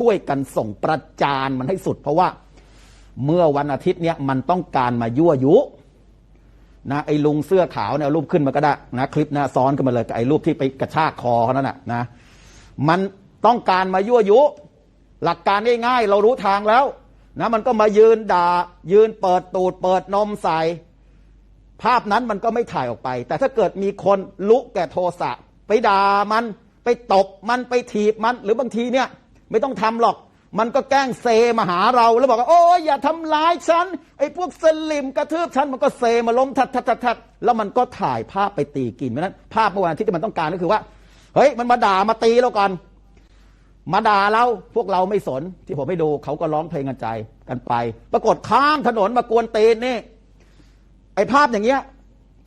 ช่วยกันส่งประจานมันให้สุด เพราะว่าเมื่อวันอาทิตย์เนี่ยมันต้องการมายั่วยุนะไอ้ลุงเสื้อขาวเนี่ยเอารูปขึ้นมาก็ได้นะคลิปหน้าซ้อนขึ้นมาเลยกับไอ้รูปที่ไปกระชากคอเขานั่นน่ะนะมันต้องการมายั่วยุ หลักการง่ายๆเรารู้ทางแล้วนะมันก็มายืนด่า ยืนเปิดตูด เปิดนมใส่ภาพนั้นมันก็ไม่ถ่ายออกไป แต่ถ้าเกิดมีคนลุกแก่โทสะไปด่ามันไปตบมันไปถีบมัน หรือบางทีเนี่ย ไม่ต้องทำหรอก มันก็แกล้งเซมาหาเรา แล้วบอกว่าโอ้ยอย่าทำร้ายฉันไอ้พวกสลิมกระทืบฉันมันก็เซมาล้มทัดทัดทัดทัดแล้วมันก็ถ่ายภาพไปตีกินเพราะนั้นภาพเมื่อวานที่มันต้องการก็คือว่าเฮ้ยมันมาด่ามาตีเราก่อนมาด่าเราพวกเราไม่สนที่ผมให้ดูเขาก็ร้องเพลงกันใจกันไป ปรากฏข้ามถนนมากวนเตนนี่ไอ้ภาพอย่างเงี้ย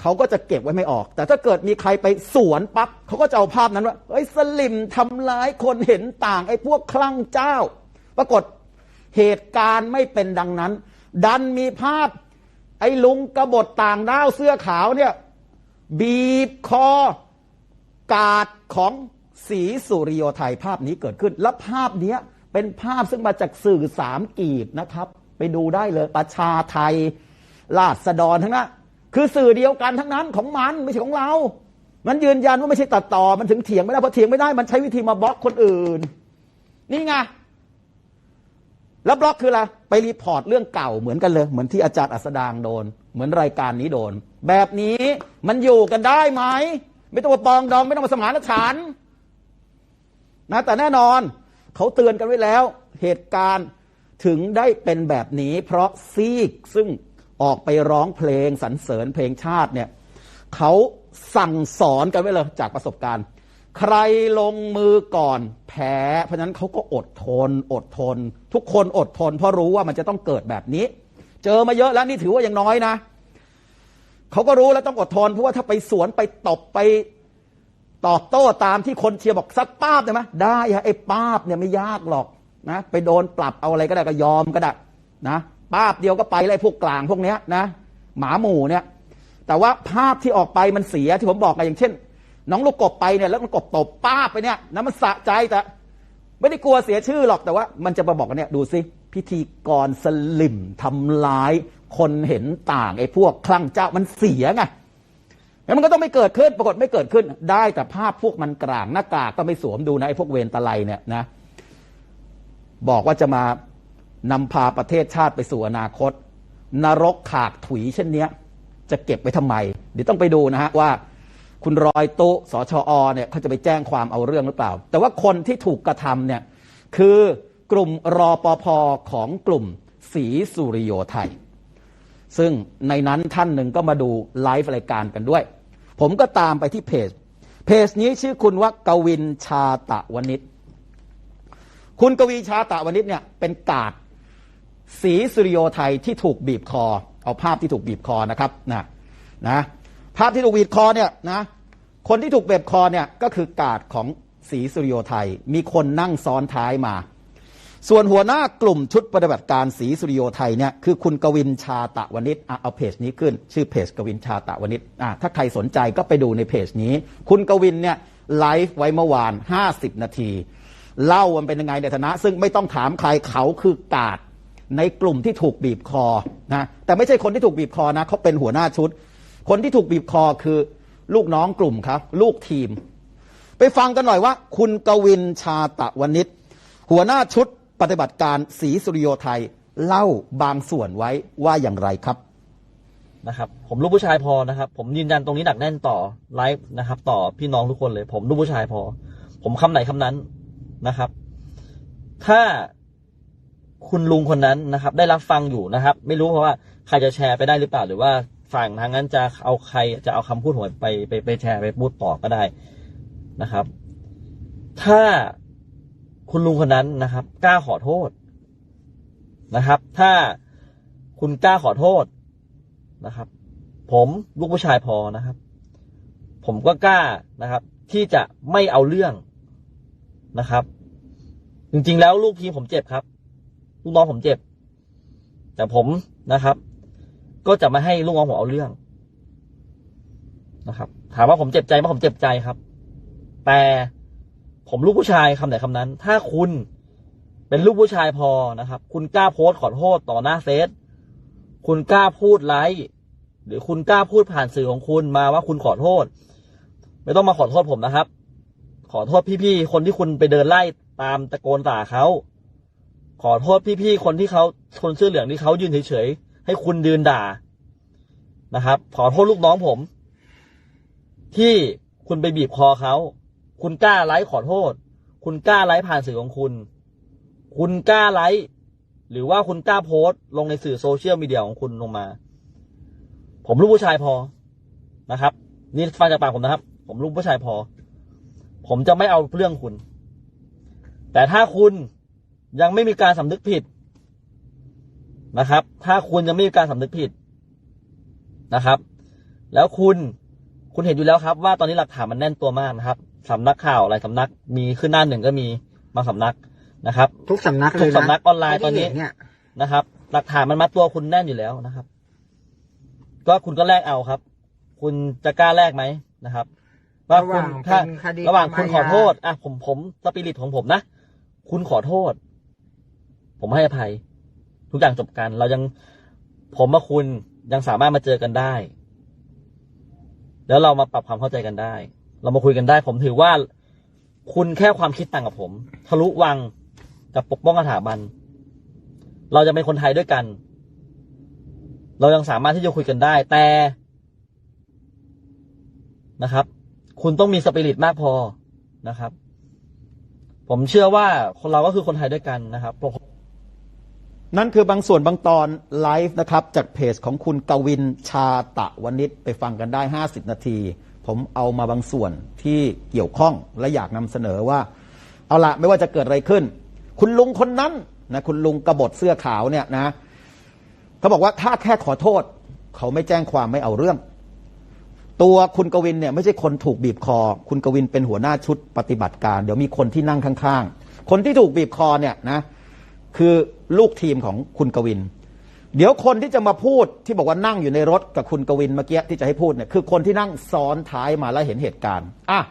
เขาก็จะเก็บไว้ไม่ออก แต่ถ้าเกิดมีใครไปสวนปั๊บเขาก็จะเอาภาพนั้นว่าเฮ้ยสลิมทำร้ายคนเห็นต่างไอ้พวกคลั่งเจ้า ปรากฏเหตุการณ์ไม่เป็นดังนั้น ดันมีภาพ ไอ้ลุงกบฏต่างด้าวเสื้อขาวเนี่ยบีบคอกาดของสีสุริโยไทยภาพนี้เกิดขึ้น และภาพนี้เป็นภาพซึ่งมาจากสื่อสามกีบนะครับ ไปดูได้เลยประชาไทยราษฎรทั้งนั้น คือสื่อเดียวกันทั้งนั้นของมันไม่ใช่ของเรา มันยืนยันว่าไม่ใช่ตัดต่อ มันถึงเถียงไม่ได้เพราะเถียงไม่ได้ มันใช้วิธีมาบล็อกคนอื่น นี่ไงแล้วบล็อกคืออะไรไปรีพอร์ตเรื่องเก่าเหมือนกันเลย เหมือนที่อาจารย์อัสดางโดน เหมือนรายการนี้โดน แบบนี้มันอยู่กันได้ไหมไม่ต้องมาปองดองไม่ต้องมาสมานฉันนะแต่แน่นอนเขาเตือนกันไว้แล้ว เหตุการณ์ถึงได้เป็นแบบนี้ เพราะซีกซึ่ง ออกไปร้องเพลงสรรเสริญเพลงชาติเนี่ยเขาสั่งสอนกันไว้เลยจากประสบการณ์ ใครลงมือก่อนแพ้เพราะนั้นเขาก็อดทน อดทน ทุกคนอดทน เพราะรู้ว่ามันจะต้องเกิดแบบนี้ เจอมาเยอะแล้วนี่ถือว่ายังน้อยนะเขาก็รู้แล้วต้องอดทนเพราะว่าถ้าไปสวนไปตบไปตอบโต้ตามที่คนเชียร์บอกสักป้าบได้ไหมได้ฮะไอ้ป้าบเนี่ยไม่ยากหรอกนะ ไปโดนปรับเอาอะไรก็ได้ก็ยอมก็ได้นะ ป้าบเดียวก็ไปเลยพวกกลางพวกเนี้ยนะ หมาหมู่เนี่ย แต่ว่าภาพที่ออกไปมันเสียที่ผมบอกกันอย่างเช่น น้องลูกกบไปเนี่ยแล้วมันกบตบป้าบไปเนี่ยนะมันสะใจแต่ไม่ได้กลัวเสียชื่อหรอกแต่ว่า มันจะมาบอกกันเนี่ยดูสิพิธีกรสลิมทำร้าย คนเห็นต่างไอ้พวกคลั่งเจ้ามันเสียไงแล้วมันก็ต้องไม่เกิดขึ้นปรากฏไม่เกิดขึ้น ได้แต่ภาพพวกมันกลางหน้ากากก็ไม่สวมดูนะไอ้พวกเวรตะไลเนี่ยนะ บอกว่าจะมา นำพาประเทศชาติไปสู่อนาคต นรกขากถุยเช่นเนี้ยจะเก็บไว้ทำไม เดี๋ยวต้องไปดูนะฮะว่า คุณรอยตุสชอเนี่ยเขาจะไปแจ้งความเอาเรื่องหรือเปล่า แต่ว่าคนที่ถูกกระทำเนี่ยคือกลุ่มรอปภของกลุ่มสีสุริโยไทย ซึ่งในนั้นท่านหนึ่งก็มาดูไลฟ์รายการกันด้วย ผมก็ตามไปที่เพจ เพจนี้ชื่อคุณว่ากวินชาตะวณิชคุณกวีชาตะวณิชเนี่ยเป็นกาด สีสุริโยไทยที่ถูกบีบคอ เอาภาพที่ถูกบีบคอนะครับนะนะภาพที่ถูกบีบคอเนี่ยนะคนที่ถูกบีบคอเนี่ยก็คือกาดของสีสุริโยไทย มีคนนั่งซ้อนท้ายมา ส่วนหัวหน้ากลุ่มชุดปฏิบัติการสีสุริโยไทยเนี่ยคือคุณกวินชาตะวณิชเอาเพจนี้ขึ้น ชื่อเพจกวินชาตะวณิชถ้าใครสนใจก็ไปดูในเพจนี้ คุณกวินเนี่ยไลฟ์ไว้เมื่อวาน 50 นาที เล่ามันเป็นยังไงในฐานะ ซึ่งไม่ต้องถามใครเขาคือกาด ในกลุ่มที่ถูกบีบคอนะแต่ไม่ใช่คนที่ถูกบีบคอนะเขาเป็นหัวหน้าชุด คนที่ถูกบีบคอคือลูกน้องกลุ่มครับ ลูกทีม ไปฟังกันหน่อยว่า คุณกวินชาตะวณิชหัวหน้าชุดปฏิบัติการสีสุริโยไทยเล่าบางส่วนไว้ว่าอย่างไรครับนะครับผมลูกผู้ชายพอนะครับ ผมยืนยันตรงนี้หนักแน่นต่อไลฟ์นะครับ ต่อพี่น้องทุกคนเลย ผมลูกผู้ชายพอ ผมคำไหนคำนั้นนะครับ ถ้า คุณลุงคนนั้นนะครับ ได้รับฟังอยู่นะครับ ไม่รู้เพราะว่าใครจะแชร์ไปได้หรือเปล่า หรือว่าฝั่งทางนั้นจะเอาใครจะเอาคำพูดของไปไปไปแชร์ไปพูดต่อก็ได้นะครับ ถ้าคุณลุงคนนั้นนะครับกล้าขอโทษนะครับ ถ้าคุณกล้าขอโทษนะครับ ผมลูกผู้ชายพอนะครับ ผมก็กล้านะครับ ที่จะไม่เอาเรื่องนะครับ จริงๆแล้วลูกทีมผมเจ็บครับ ลูกน้องผมเจ็บ แต่ผมนะครับ ก็จะไม่ให้ลูกน้องผมเอาเรื่องนะครับ ถามว่าผมเจ็บใจไหมผมเจ็บใจครับ แต่ผมลูกผู้ชายคำไหนคำนั้น ถ้าคุณเป็นลูกผู้ชายพอนะครับ คุณกล้าโพสต์ขอโทษต่อหน้าเฟซคุณกล้าพูดไลฟ์หรือคุณกล้าพูดผ่านสื่อของคุณมาว่าคุณขอโทษ ไม่ต้องมาขอโทษผมนะครับ ขอโทษพี่ๆคนที่คุณไปเดินไล่ตามตะโกนด่าเขา ขอโทษพี่ๆคนที่เขาคนเสื้อเหลืองที่เขายืนเฉยๆให้คุณยืนด่านะครับ ขอโทษลูกน้องผม ที่คุณไปบีบคอเขา คุณกล้าไลฟ์ขอโทษ คุณกล้าไลฟ์ผ่านสื่อของคุณ คุณกล้าไลฟ์หรือว่าคุณกล้าโพสต์ลงในสื่อโซเชียลมีเดียของคุณลงมา ผมลูกผู้ชายพอนะครับ นี่ฟังจากปากผมนะครับ ผมลูกผู้ชายพอ ผมจะไม่เอาเรื่องคุณ แต่ถ้าคุณ ยังไม่มีการสำนึกผิดนะครับ ถ้าคุณยังไม่มีการสำนึกผิดนะครับ แล้วคุณคุณเห็นอยู่แล้วครับ ว่าตอนนี้หลักฐานมันแน่นตัวมากนะครับสำนักข่าวหลายสำนัก มีขึ้นหน้าหนึ่งก็มีบางสำนักนะครับ ทุกสำนักเลยทุกนะสำนักออนไลน์ตอนนี้ที่เห็เนี่ยนะครับ หลักฐานมันมัดตัวคุณแน่นอยู่แล้วนะครับ ก็คุณก็แลกเอาครับ คุณจะกล้าแลกไหมนะครับ ว่าระหคุว่าณงถ้าเป็นคดีระหว่างคุณมขอโทษ อะผมผมสปิริตของผมนะ คุณขอโทษ ผมให้อภัย ทุกอย่างจบกัน เรายังผมกับคุณยังสามารถมาเจอกันได้ แล้วเรามาปรับความเข้าใจกันได้ เรามาคุยกันได้ ผมถือว่าคุณแค่ความคิดต่างกับผม ทะลุวังกับปกป้องสถาบัน เราจะเป็นคนไทยด้วยกัน เรายังสามารถที่จะคุยกันได้ แต่นะครับ คุณต้องมีสปิริตมากพอนะครับ ผมเชื่อว่าคนเราก็คือคนไทยด้วยกันนะครับ นั่นคือบางส่วนบางตอนไลฟ์นะครับจากเพจของคุณกวินชาตะวนิชไปฟังกันได้ 50 นาที ผมเอามาบางส่วนที่เกี่ยวข้องและอยากนำเสนอว่า เอาละไม่ว่าจะเกิดอะไรขึ้น คุณลุงคนนั้นนะคุณลุงกระบฏเสื้อขาวเนี่ยนะเขาบอกว่าถ้าแค่ขอโทษ เขาไม่แจ้งความไม่เอาเรื่อง ตัวคุณกวินเนี่ยไม่ใช่คนถูกบีบคอ คุณกวินเป็นหัวหน้าชุดปฏิบัติการ เดี๋ยวมีคนที่นั่งข้าง ๆ คนที่ถูกบีบคอเนี่ยนะ คือลูกทีมของคุณกวิน เดี๋ยวคนที่จะมาพูดที่บอกว่านั่งอยู่ในรถกับคุณกวินเมื่อกี้ที่จะให้พูดเนี่ยคือคนที่นั่งซ้อนท้ายมาแล้วเห็นเหตุการณ์อะ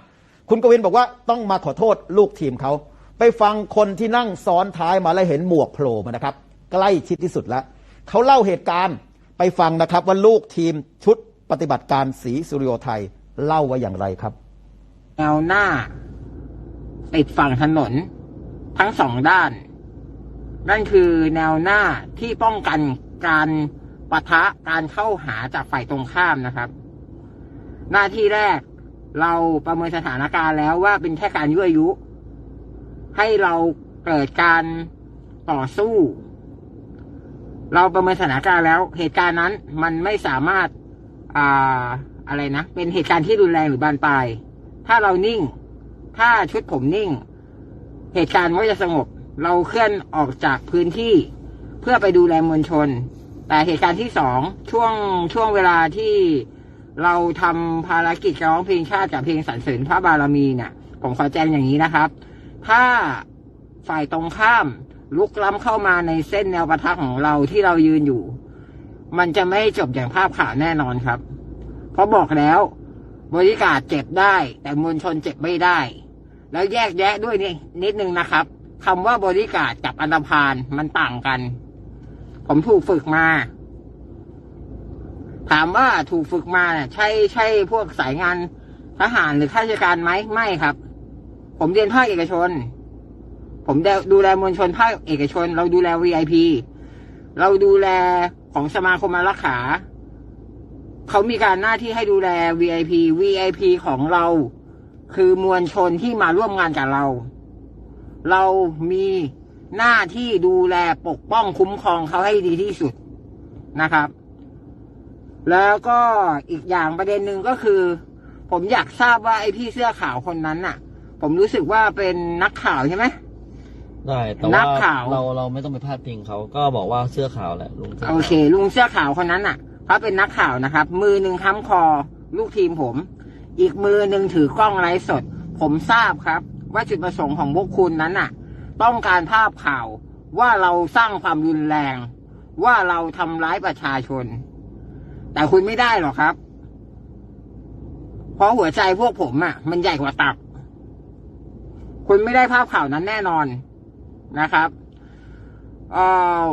คุณกวินบอกว่าต้องมาขอโทษลูกทีมเขาไปฟังคนที่นั่งซ้อนท้ายมาแล้วเห็นหมวกโผล่มานะครับ ใกล้ชิดที่สุดแล้วเขาเล่าเหตุการณ์ไปฟังนะครับว่าลูกทีมชุดปฏิบัติการสีสุริโยไทยเล่าว่าอย่างไรครับแนวหน้าติดฝั่งถนน ทั้งสองด้าน นั่นคือแนวหน้าที่ป้องกันการปะทะการเข้าหาจากฝ่ายตรงข้ามนะครับ หน้าที่แรกเราประเมินสถานการณ์แล้วว่าเป็นแค่การยั่วยุ ให้เราเกิดการต่อสู้ เราประเมินสถานการณ์แล้ว เหตุการณ์นั้นมันไม่สามารถอ่าอะไรนะเป็นเหตุการณ์ที่รุนแรงหรือบานปลายถ้าเรานิ่ง ถ้าชุดผมนิ่ง เหตุการณ์ก็จะสงบ เราเคลื่อนออกจากพื้นที่เพื่อไปดูแลมวลชน แต่เหตุการณ์ที่สองช่วงช่วงเวลาที่เราทำภารกิจร้องเพลงชาติกับเพลงสรรเสริญพระบารมีเนี่ยผมขอแจ้งอย่างนี้นะครับ ถ้าฝ่ายตรงข้ามลุกล้ำเข้ามาในเส้นแนวปะทะของเราที่เรายืนอยู่ มันจะไม่จบอย่างภาพข่าวแน่นอนครับ เพราะบอกแล้ว บริการเจ็บได้ แต่มวลชนเจ็บไม่ได้ แล้วแยกแยะด้วยนี่นิดนึงนะครับ คำว่าบริการกับอันธพาลมันต่างกัน ผมถูกฝึกมา ถามว่าถูกฝึกมาใช่ใช่พวกสายงานทหารหรือข้าราชการไหมไม่ครับ ผมเรียนภาคเอกชน ผมดูแลมวลชนภาคเอกชน เราดูแล VIP เราดูแลของสมาคมอารักขาเขามีการหน้าที่ให้ดูแล VIP VIP ของเรา คือมวลชนที่มาร่วมงานกับเรา เรามีหน้าที่ดูแลปกป้องคุ้มครองเขาให้ดีที่สุดนะครับ แล้วก็อีกอย่างประเด็นหนึ่งก็คือ ผมอยากทราบว่าไอ้พี่เสื้อขาวคนนั้นน่ะ ผมรู้สึกว่าเป็นนักข่าวใช่ไหมได้แต่นัว่ากข่าว เราเราไม่ต้องไปพาดพิงเขาก็บอกว่าเสื้อขาวแหละลุงสื้ขาวโอเค ลุงเสื้อขาวคนนั้นน่ะเขาเป็นนักข่าวนะครับ มือหนึ่งค้ำคอ ลูกทีมผม อีกมือหนึ่งถือกล้องไลฟ์สด ผมทราบครับ ว่าจุดประสงค์ของพวกคุณนั้นน่ะ ต้องการภาพข่าวว่าเราสร้างความรุนแรง ว่าเราทำร้ายประชาชน แต่คุณไม่ได้หรอกครับ เพราะหัวใจพวกผมอะ มันใหญ่กว่าตับ คุณไม่ได้ภาพข่าวนั้นแน่นอนนะครับเอ่อ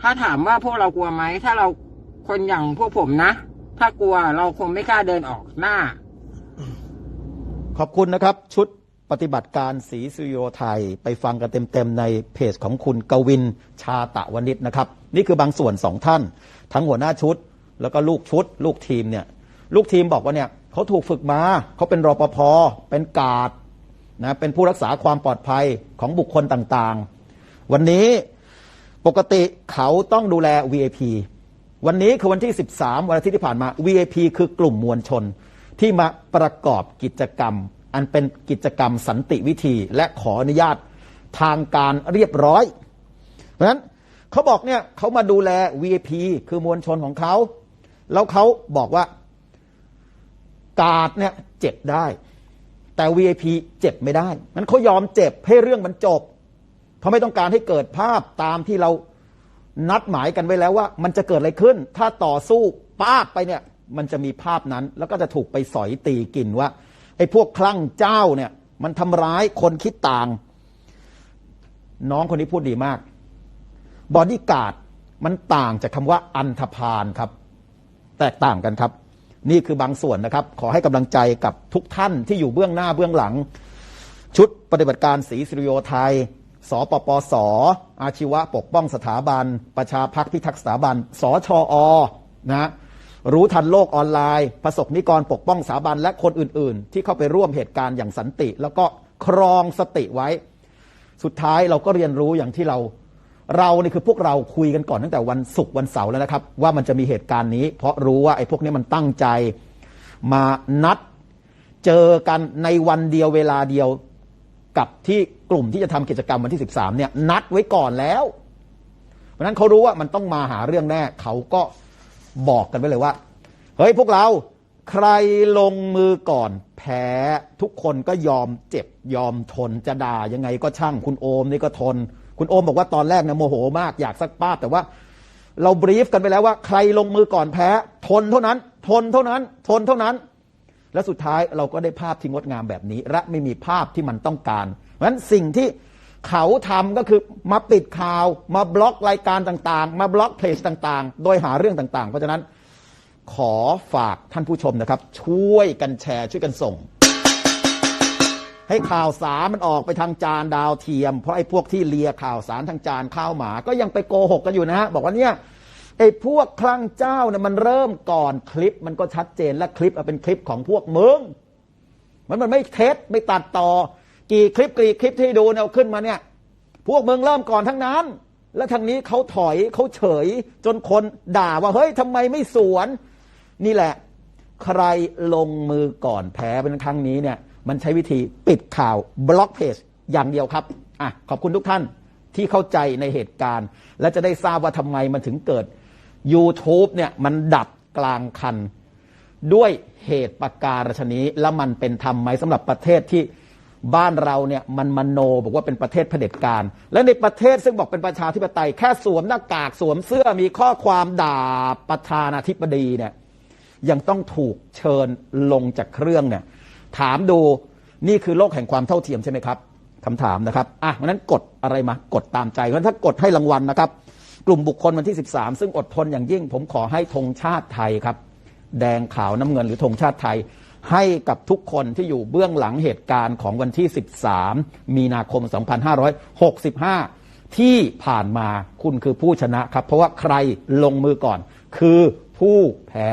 ถ้าถามว่าพวกเรากลัวไหม ถ้าเราคนอย่างพวกผมนะ ถ้ากลัวเราคงไม่กล้าเดินออกหน้า ขอบคุณนะครับ ชุด ปฏิบัติการสีสุโยไทยไปฟังกันเต็มๆ ในเพจของคุณกวินชาตะวณิชนะครับ นี่คือบางส่วนสองท่าน ทั้งหัวหน้าชุด แล้วก็ลูกชุด ลูกทีมเนี่ยลูกทีมบอกว่าเนี่ยเขาถูกฝึกมาเขาเป็นรปภเป็นกาดนะเป็นผู้รักษาความปลอดภัยของบุคคลต่างๆ วันนี้ปกติเขาต้องดูแล VIP วันนี้คือวันที่ 13 วันอาทิตย์ที่ผ่านมา VIP คือกลุ่มมวลชนที่มาประกอบกิจกรรม อันเป็นกิจกรรมสันติวิธี และขออนุญาตทางการเรียบร้อย เพราะฉะนั้นเขาบอกเนี่ยเขามาดูแล VIP คือมวลชนของเขา แล้วเขาบอกว่า กาดเนี่ยเจ็บได้ แต่ VIP เจ็บไม่ได้งั้นเขายอมเจ็บให้เรื่องมันจบเขาะไม่ต้องการให้เกิดภาพตามที่เรานัดหมายกันไว้แล้วว่า มันจะเกิดอะไรขึ้น ถ้าต่อสู้ป้าบไปเนี่ย มันจะมีภาพนั้น แล้วก็จะถูกไปสอยตีกินว่า อ้พวกคลั่งเจ้าเนี่ย มันทำร้ายคนคิดต่าง น้องคนนี้พูดดีมาก บอดี้การ์ดมันต่างจากคำว่าอันธพาลครับ แตกต่างกันครับ นี่คือบางส่วนนะครับ ขอให้กำลังใจกับทุกท่านที่อยู่เบื้องหน้าเบื้องหลัง ชุดปฏิบัติการสีสิริโยไทยสปปส อาชีวะปกป้องสถาบัน ประชาพักพิทักษ์สถาบัน สชอ นะ รู้ทันโลกออนไลน์ ประสบนิกรปกป้องสถาบันและคนอื่น ๆ ที่เข้าไปร่วมเหตุการณ์อย่างสันติ แล้วก็ครองสติไว้ สุดท้ายเราก็เรียนรู้อย่างที่เรา เรานี่คือพวกเราคุยกันก่อนตั้งแต่วันศุกร์วันเสาร์แล้วนะครับ ว่ามันจะมีเหตุการณ์นี้ เพราะรู้ว่าไอ้พวกนี้มันตั้งใจมานัดเจอกันในวันเดียวเวลาเดียวกับที่กลุ่มที่จะทำกิจกรรมวันที่ 13 เนี่ย นัดไว้ก่อนแล้ว เพราะนั้นเขารู้ว่ามันต้องมาหาเรื่องแน่เขาก็ บอกกันไว้เลยว่า เฮ้ยพวกเราใครลงมือก่อนแพ้ทุกคนก็ยอมเจ็บยอมทนจะด่ายังไงก็ช่างคุณโอมนี่ก็ทน คุณโอมบอกว่าตอนแรกเนี่ยโมโหมากอยากซักป้าบแต่ว่า เราบรีฟกันไปแล้วว่า ใครลงมือก่อนแพ้ ทนเท่านั้น ทนเท่านั้น ทนเท่านั้น และสุดท้ายเราก็ได้ภาพที่งดงามแบบนี้ และไม่มีภาพที่มันต้องการเพราะฉะนั้นสิ่งที่ เขาทำก็คือมาปิดข่าว มาบล็อกรายการต่างๆ มาบล็อกเพจต่างๆ โดยหาเรื่องต่างๆ เพราะฉะนั้นขอฝากท่านผู้ชมนะครับ ช่วยกันแชร์ช่วยกันส่ง ให้ข่าวสารมันออกไปทางจานดาวเทียม เพราะไอ้พวกที่เลียข่าวสารทางจานข้าวหมา ก็ยังไปโกหกกันอยู่นะฮะบอกว่าเนี่ยไอ้พวกคลั่งเจ้าเนี่ยมันเริ่มก่อนคลิป มันก็ชัดเจนและคลิปเป็นคลิปของพวกมึงมันมันไม่เท็จไม่ตัดต่อ กี่คลิปกี่คลิปที่ดูเนี่ยเอาขึ้นมาเนี่ย พวกมึงเริ่มก่อนทั้งนั้น และทางนี้เขาถอยเขาเฉย จนคนด่าว่าเฮ้ยทำไมไม่สวน นี่แหละ ใครลงมือก่อนแพ้เป็นครั้งนี้เนี่ย มันใช้วิธีปิดข่าวบล็อกเพจอย่างเดียวครับอะขอบคุณทุกท่านที่เข้าใจในเหตุการณ์ และจะได้ทราบว่าทำไมมันถึงเกิด YouTube เนี่ยมันดับกลางคัน ด้วยเหตุประการฉนี้ แล้วมันเป็นธรรมไหมสำหรับประเทศที่ บ้านเราเนี่ยมันมโนบอกว่าเป็นประเทศเผด็จการ และในประเทศซึ่งบอกเป็นประชาธิปไตย แค่สวมหน้ากากสวมเสื้อมีข้อความด่าประธานาธิบดีเนี่ยยังต้องถูกเชิญลงจากเครื่องเนี่ยถามดูนี่คือโลกแห่งความเท่าเทียมใช่ไหมครับคำถามนะครับอะวันนั้นกดอะไรมากดตามใจเพราะถ้ากดให้รางวัลนะครับ กลุ่มบุคคลวันที่ 13 ซึ่งอดทนอย่างยิ่ง ผมขอให้ธงชาติไทยครับ แดงขาวน้ำเงินหรือธงชาติไทย ให้กับทุกคนที่อยู่เบื้องหลังเหตุการณ์ของวันที่ 13 มีนาคม 2565 ที่ผ่านมาคุณคือผู้ชนะครับ เพราะว่าใครลงมือก่อน คือผู้แพ้